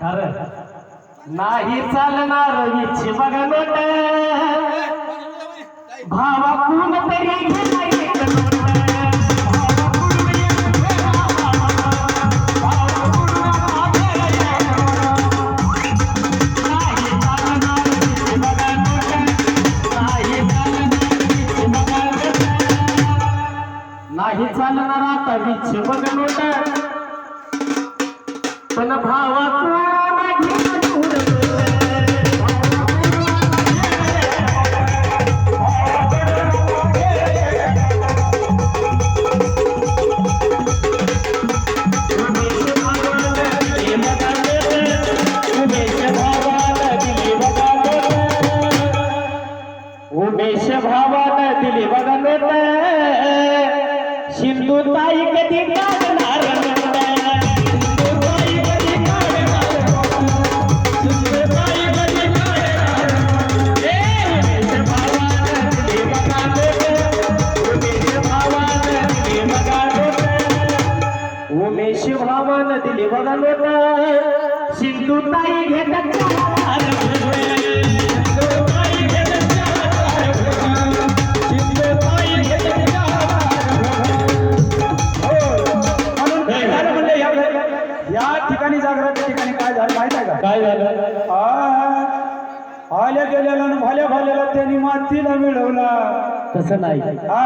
कारण नाही चालणार वीची बघा नोट. भावा कोण तरी पण भाव का काय झालं आ, आल्या गेलेला भाल्या भाल्याला त्यांनी मातीला मिळवला तसं नाही. हा.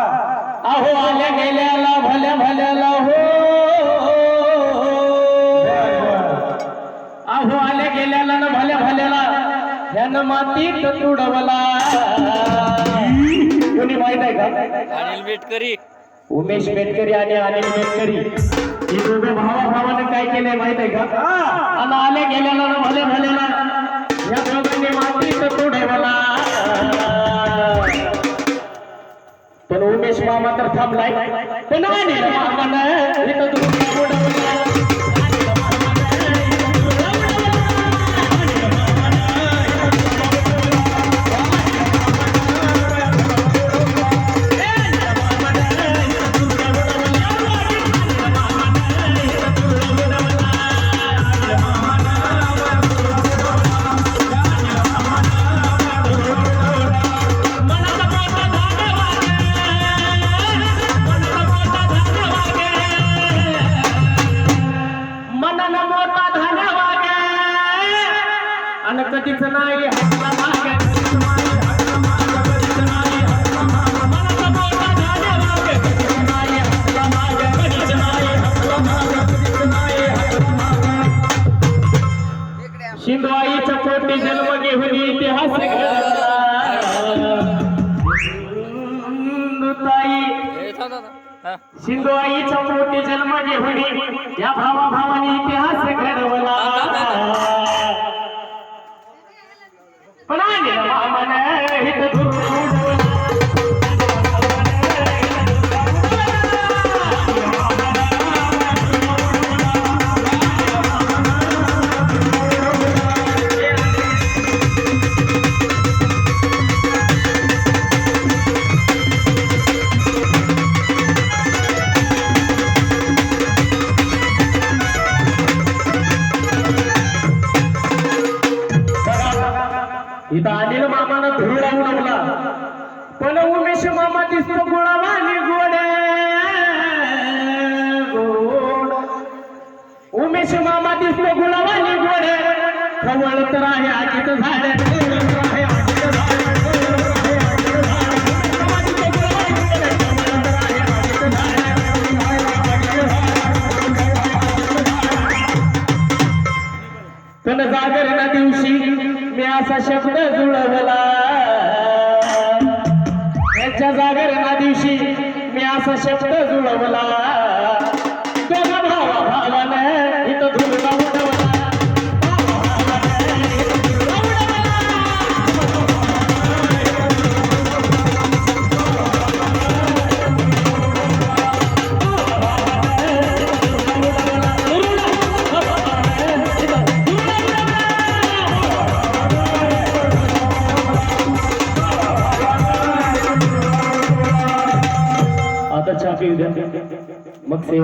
अहो आल्या गेल्याला भल्या भल्याला हो. अहो आल्या गेल्याला ना भल्या भल्याला. ह्यानं मातीत तुडवला. कोणी माहीत आहे का? अनिल बेटकरी. उमेश बेटकरी आणि अनिल बेटकरी. हे दोघं भावा भावाने काय केलंय माहीत आहे का? आणि आल्या गेल्याला ना भल्या भल्याला. या दोघांनी मातीत तुडवला. पण उमेश मामा तर थांबलाय. पण अनिल मामानं इथं आणि हसला मागे. शिंदवाईच्या पोटी जन्म घेऊन इतिहास घडला सिंधुताई जन्म घेऊन या भावा भावाने इतिहास घडवला हित धुरून इथं अनिल धुरू धुरळा उडवला. पण उमेश मामा दिसतो गुळावानी गोड. गोड. उमेश मामा दिसतो गुळावानी गोड. खवळ तर आहे आगीचं झाड. जागरणा दिवशी मी असा शब्द जुळवला. याच्या जागरणा दिवशी मी असा शब्द जुळवला.